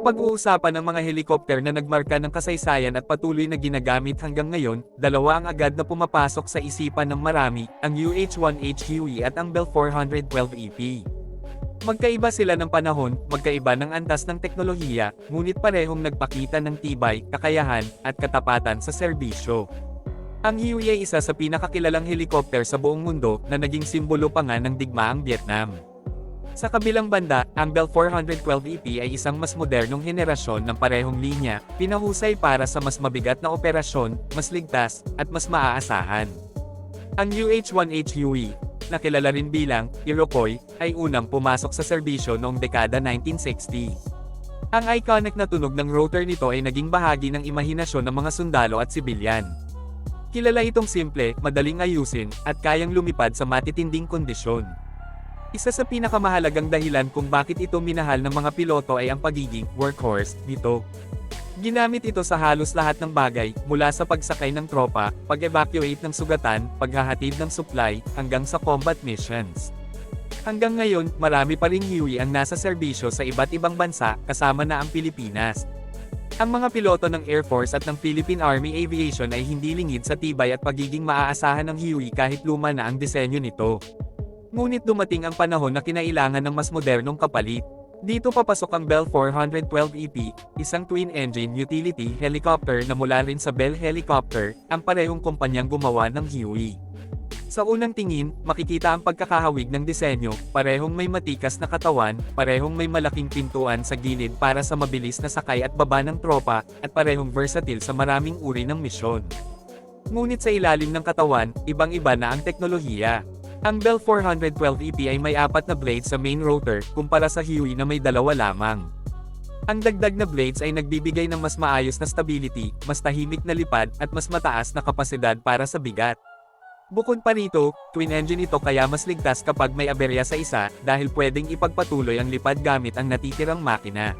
Kung pag-uusapan ng mga helicopter na nagmarka ng kasaysayan at patuloy na ginagamit hanggang ngayon, dalawa ang agad na pumapasok sa isipan ng marami, ang UH-1H Huey at ang Bell 412EP. Magkaiba sila ng panahon, magkaiba ng antas ng teknolohiya, ngunit parehong nagpakita ng tibay, kakayahan, at katapatan sa serbisyo. Ang Huey ay isa sa pinakakilalang helicopter sa buong mundo na naging simbolo pa nga ng digmaang Vietnam. Sa kabilang banda, ang Bell 412EP ay isang mas modernong henerasyon ng parehong linya, pinahusay para sa mas mabigat na operasyon, mas ligtas, at mas maaasahan. Ang UH-1H Huey, na kilala rin bilang Iroquois, ay unang pumasok sa serbisyo noong dekada 1960. Ang iconic na tunog ng rotor nito ay naging bahagi ng imahinasyon ng mga sundalo at sibilyan. Kilala itong simple, madaling ayusin, at kayang lumipad sa matitinding kondisyon. Isa sa pinakamahalagang dahilan kung bakit ito minahal ng mga piloto ay ang pagiging workhorse nito. Ginamit ito sa halos lahat ng bagay, mula sa pagsakay ng tropa, pag-evacuate ng sugatan, paghahatid ng supply, hanggang sa combat missions. Hanggang ngayon, marami pa ring Huey ang nasa serbisyo sa iba't ibang bansa, kasama na ang Pilipinas. Ang mga piloto ng Air Force at ng Philippine Army Aviation ay hindi lingid sa tibay at pagiging maaasahan ng Huey kahit luma na ang disenyo nito. Ngunit dumating ang panahon na kinailangan ng mas modernong kapalit. Dito papasok ang Bell 412EP, E isang twin-engine utility helicopter na mula rin sa Bell Helicopter, ang parehong kumpanyang gumawa ng Huey. Sa unang tingin, makikita ang pagkakahawig ng disenyo, parehong may matikas na katawan, parehong may malaking pintuan sa gilid para sa mabilis na sakay at baba ng tropa, at parehong versatile sa maraming uri ng misyon. Ngunit sa ilalim ng katawan, ibang-iba na ang teknolohiya. Ang Bell 412EP E ay may apat na blades sa main rotor, kumpara sa Huey na may dalawa lamang. Ang dagdag na blades ay nagbibigay ng mas maayos na stability, mas tahimik na lipad, at mas mataas na kapasidad para sa bigat. Bukod pa rito, twin engine ito kaya mas ligtas kapag may aberya sa isa, dahil pwedeng ipagpatuloy ang lipad gamit ang natitirang makina.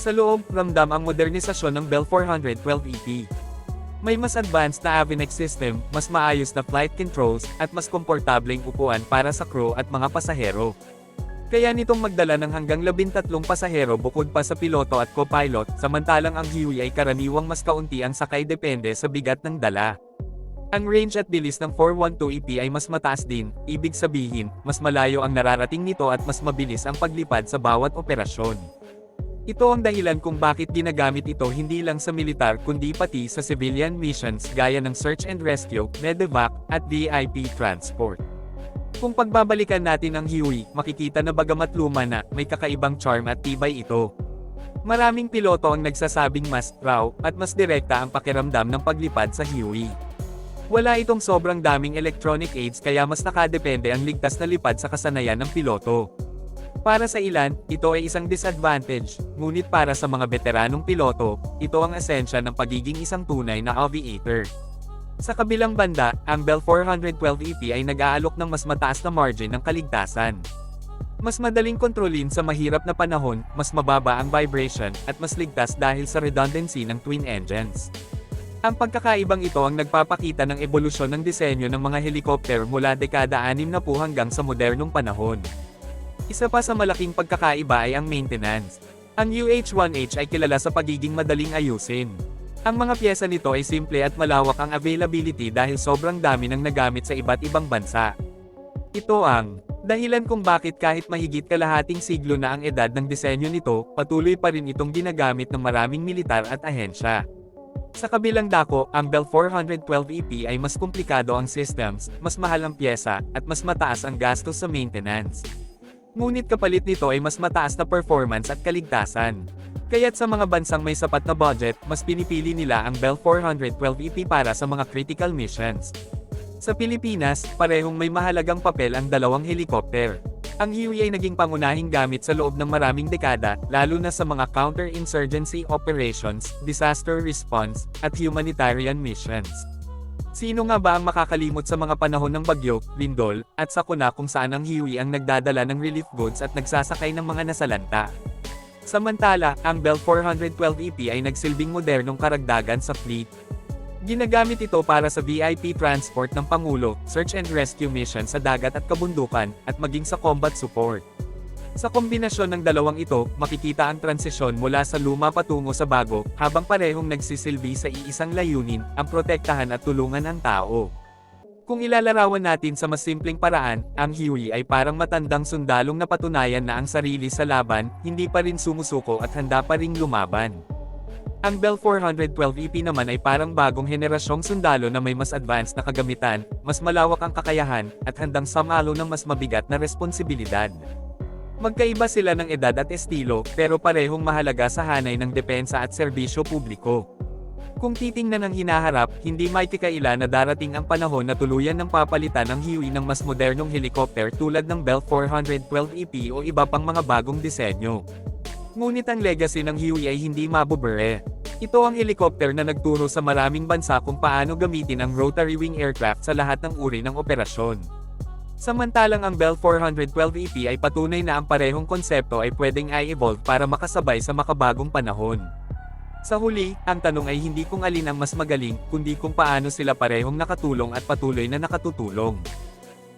Sa loob, ramdam ang modernisasyon ng Bell 412EP. May mas advanced na avionics system, mas maayos na flight controls, at mas komportableng upuan para sa crew at mga pasahero. Kaya nitong magdala ng hanggang 13 pasahero bukod pa sa piloto at co-pilot, samantalang ang Huey ay karaniwang mas kaunti ang sakay depende sa bigat ng dala. Ang range at bilis ng 412EP ay mas mataas din, ibig sabihin, mas malayo ang nararating nito at mas mabilis ang paglipad sa bawat operasyon. Ito ang dahilan kung bakit ginagamit ito hindi lang sa militar kundi pati sa civilian missions gaya ng search and rescue, medevac, at VIP transport. Kung pagbabalikan natin ang Huey, makikita na bagamat luma na, may kakaibang charm at tibay ito. Maraming piloto ang nagsasabing mas raw at mas direkta ang pakiramdam ng paglipad sa Huey. Wala itong sobrang daming electronic aids kaya mas nakadepende ang ligtas na lipad sa kasanayan ng piloto. Para sa ilan, ito ay isang disadvantage, ngunit para sa mga veteranong piloto, ito ang esensya ng pagiging isang tunay na aviator. Sa kabilang banda, ang Bell 412EP ay nag-aalok ng mas mataas na margin ng kaligtasan. Mas madaling kontrolin sa mahirap na panahon, mas mababa ang vibration, at mas ligtas dahil sa redundancy ng twin engines. Ang pagkakaibang ito ang nagpapakita ng ebolusyon ng disenyo ng mga helicopter mula dekada 60 hanggang sa modernong panahon. Isa pa sa malaking pagkakaiba ay ang maintenance. Ang UH-1H ay kilala sa pagiging madaling ayusin. Ang mga pyesa nito ay simple at malawak ang availability dahil sobrang dami ng nagamit sa iba't ibang bansa. Ito ang dahilan kung bakit kahit mahigit kalahating siglo na ang edad ng disenyo nito, patuloy pa rin itong ginagamit ng maraming militar at ahensya. Sa kabilang dako, ang Bell 412EP ay mas komplikado ang systems, mas mahal ang pyesa, at mas mataas ang gastos sa maintenance. Ngunit kapalit nito ay mas mataas na performance at kaligtasan. Kaya't sa mga bansang may sapat na budget, mas pinipili nila ang Bell 412EP para sa mga critical missions. Sa Pilipinas, parehong may mahalagang papel ang dalawang helicopter. Ang Huey ay naging pangunahing gamit sa loob ng maraming dekada, lalo na sa mga counter-insurgency operations, disaster response, at humanitarian missions. Sino nga ba ang makakalimot sa mga panahon ng bagyo, lindol, at sakuna kung saan ang Huey ang nagdadala ng relief goods at nagsasakay ng mga nasalanta? Samantala, ang Bell 412EP ay nagsilbing modernong karagdagan sa fleet. Ginagamit ito para sa VIP transport ng Pangulo, search and rescue mission sa dagat at kabundukan, at maging sa combat support. Sa kombinasyon ng dalawang ito, makikita ang transisyon mula sa luma patungo sa bago, habang parehong nagsisilbi sa iisang layunin, ang protektahan at tulungan ang tao. Kung ilalarawan natin sa mas simpleng paraan, ang Huey ay parang matandang sundalong na patunayan na ang sarili sa laban, hindi pa rin sumusuko at handa pa ring lumaban. Ang Bell 412 EP naman ay parang bagong henerasyong sundalo na may mas advanced na kagamitan, mas malawak ang kakayahan, at handang samalo ng mas mabigat na responsibilidad. Magkaiba sila ng edad at estilo, pero parehong mahalaga sa hanay ng depensa at serbisyo publiko. Kung titingnan ang hinaharap, hindi maitikaila na darating ang panahon na tuluyan ng papalitan ng Huey ng mas modernong helicopter tulad ng Bell 412 EP o iba pang mga bagong disenyo. Ngunit ang legacy ng Huey ay hindi mabubure. Ito ang helicopter na nagturo sa maraming bansa kung paano gamitin ang rotary wing aircraft sa lahat ng uri ng operasyon. Samantalang ang Bell 412 EP ay patunay na ang parehong konsepto ay pwedeng i-evolve para makasabay sa makabagong panahon. Sa huli, ang tanong ay hindi kung alin ang mas magaling, kundi kung paano sila parehong nakatulong at patuloy na nakatutulong.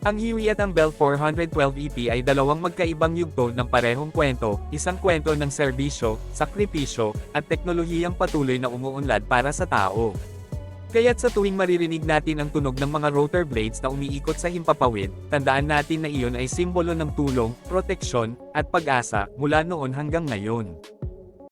Ang Huey at ang Bell 412 EP ay dalawang magkaibang yugto ng parehong kwento, isang kwento ng serbisyo, sakripisyo, at teknolohiyang patuloy na umuunlad para sa tao. Kaya't sa tuwing maririnig natin ang tunog ng mga rotor blades na umiikot sa himpapawid, tandaan natin na iyon ay simbolo ng tulong, proteksyon, at pag-asa, mula noon hanggang ngayon.